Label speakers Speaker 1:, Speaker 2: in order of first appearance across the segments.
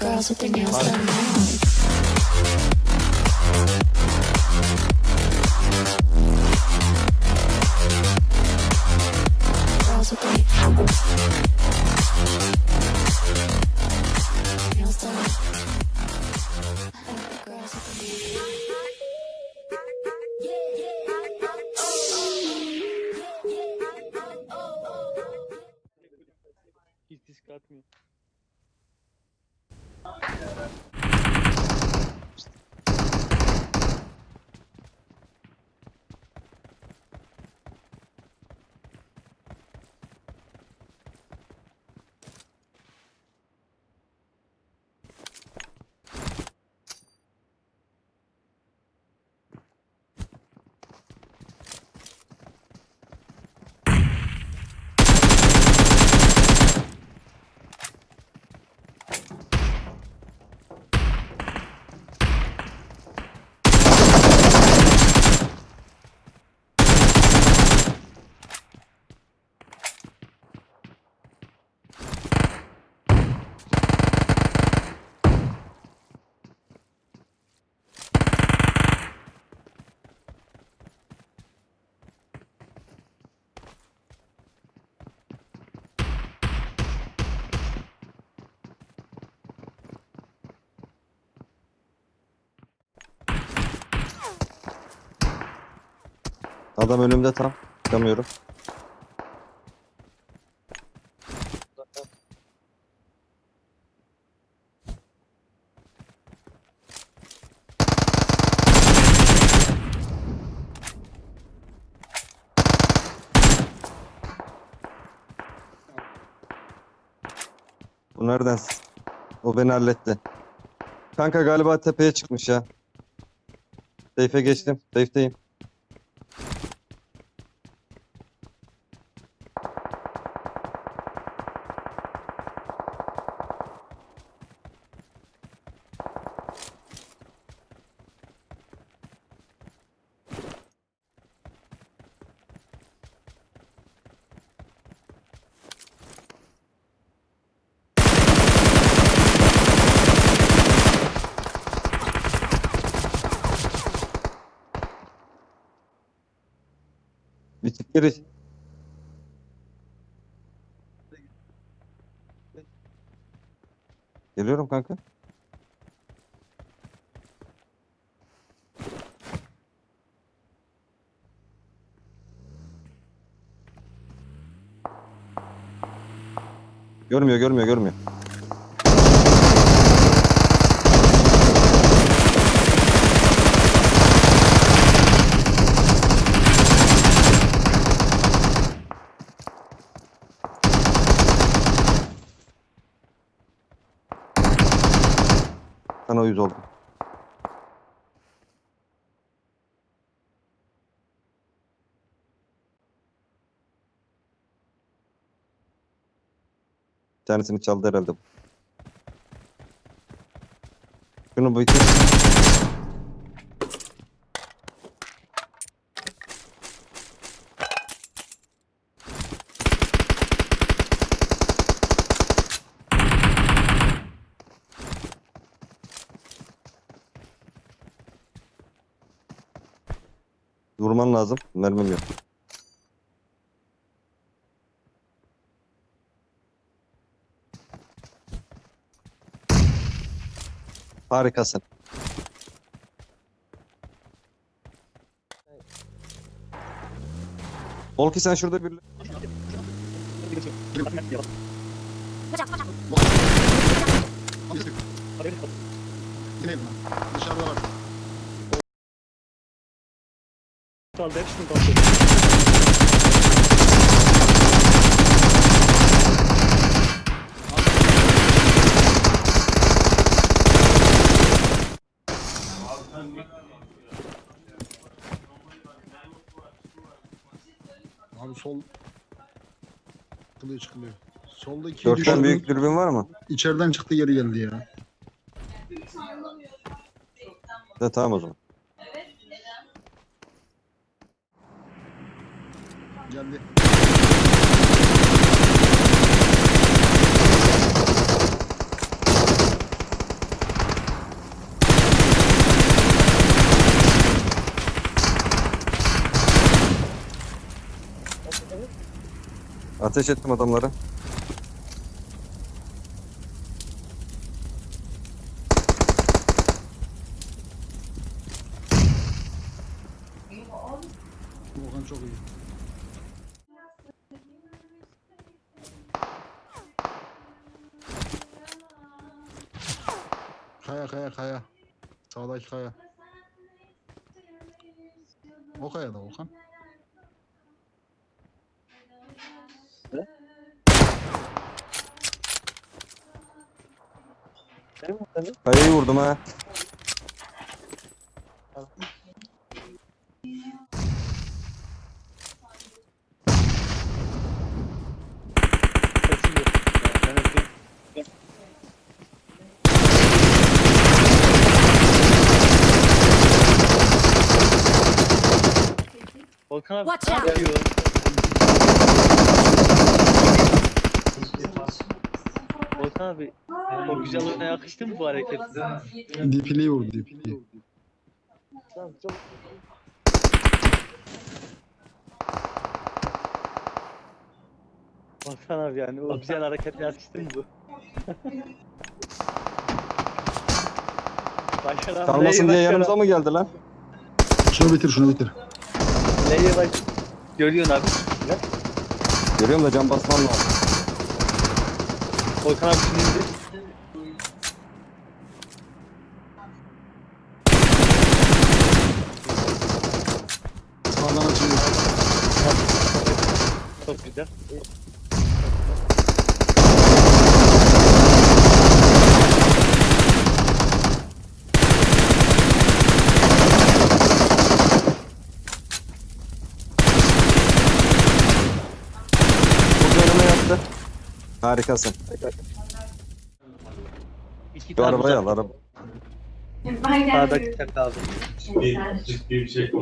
Speaker 1: girls with their nails done now.
Speaker 2: Adam önümde tam. Çıkamıyorum. Bu nereden? O beni halletti. Kanka galiba tepeye çıkmış ya. Seyfe geçtim. Seyfteyim. Geri. Geliyorum kanka. Görmüyor, görmüyor, görmüyor. Sana uyuz oldum. Bir tanesini çaldı herhalde. Şunu bitir. Vurman lazım. Mermim yok. Harikasın. Volki sen şurada bir...
Speaker 3: Dışarıda var.
Speaker 4: Kaldı hepsini kaldı.
Speaker 3: Abi sol çıkılıyor çıkılıyor. Soldaki
Speaker 2: Dörtten
Speaker 3: düşürdü.
Speaker 2: büyük dürbün var mı?
Speaker 3: İçeriden çıktı geri geldi ya.
Speaker 2: De tamam o zaman.
Speaker 3: Geldi.
Speaker 2: Ateş ettim adamlara.
Speaker 3: Kaya kaya kaya. Sağdaki kaya. O kaya da
Speaker 4: mi? Tabii.
Speaker 2: Kayayı vurdum ha.
Speaker 4: Volkan abi
Speaker 5: Watch out.
Speaker 4: yapıyor? Volkan abi o güzel oyuna yakıştı mı bu hareket?
Speaker 3: Dipiliği vurdu dipiliği.
Speaker 4: Volkan abi yani o güzel hareket yakıştı mı bu? Başkan abi
Speaker 2: Kalmasın diye
Speaker 4: başkan
Speaker 2: yanımıza
Speaker 4: abi.
Speaker 2: mı geldi lan?
Speaker 3: Şunu bitir şunu bitir.
Speaker 4: L'ye bak. Görüyorsun abi. Ya.
Speaker 2: Görüyorum da can basmam lazım.
Speaker 4: Volkan abi şimdi indi.
Speaker 3: Sağdan açılıyor.
Speaker 4: Çok güzel.
Speaker 2: Harikasın.
Speaker 4: İki
Speaker 2: Şu arabayı al araba.
Speaker 4: Sağdaki tek abi.
Speaker 6: ciddi bir şey.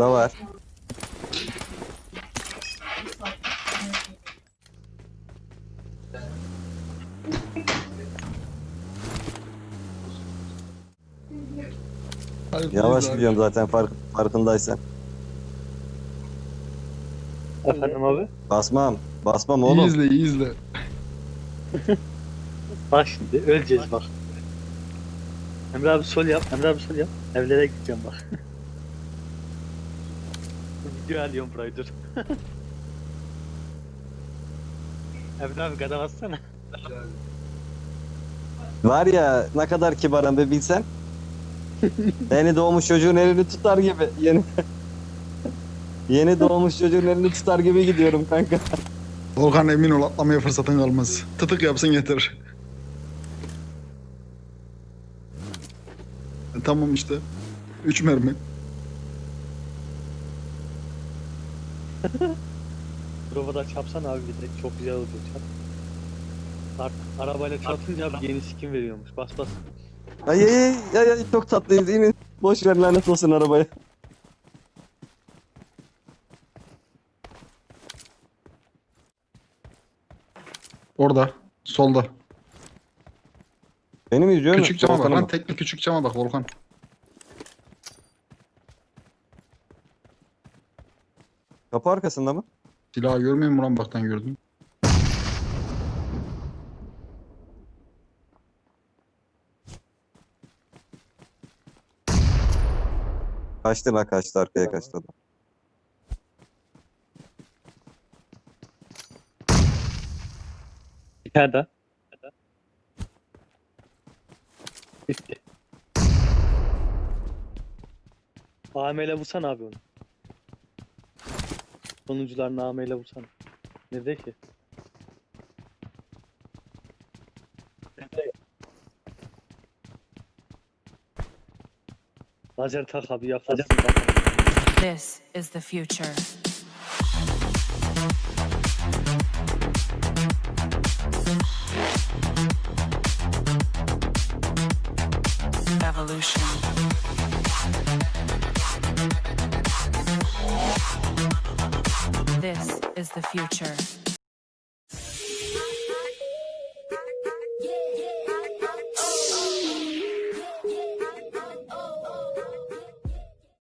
Speaker 2: Bunda var. Yavaş gidiyorum zaten fark, farkındaysan.
Speaker 4: Efendim abi.
Speaker 2: Basmam. Basmam
Speaker 3: İyi
Speaker 2: oğlum.
Speaker 3: izle iyi izle.
Speaker 4: Bak şimdi öleceğiz bak. Emre abi sol yap. Emre abi sol yap. Evlere gideceğim bak. Burayı dur. Emre abi gada bassana.
Speaker 2: Var ya ne kadar kibarım be bilsen. Yeni doğmuş çocuğun elini tutar gibi. Yeni Yeni doğmuş çocuğun elini tutar gibi gidiyorum kanka.
Speaker 3: Volkan emin ol atlamaya fırsatın kalmaz. Tıtık yapsın yeter. E, tamam işte. Üç mermi.
Speaker 4: Provada çapsan abi bir de çok güzel çap. Artık arabayla çarpınca abi yeni skin veriyormuş. Bas bas.
Speaker 2: Ay ay ay, ay, çok tatlıyız inin. Boş ver lanet olsun arabaya.
Speaker 3: Orada. Solda.
Speaker 2: Beni mi izliyor
Speaker 3: Küçük cama bak
Speaker 2: Volkan'ı
Speaker 3: lan.
Speaker 2: mı?
Speaker 3: Tekli küçük cama bak Volkan.
Speaker 2: Kapı arkasında mı?
Speaker 3: Silahı görmüyor musun lan baktan gördüm.
Speaker 2: Kaçtı la kaçtı arkaya kaçtı. adam.
Speaker 4: Tane daha. Bitti. AM'le vursana abi onu. Sonuncularını AM'le vursana. Nerede ki? Lazer tak abi yaparsın.
Speaker 5: This is the future. revolution. This is the future.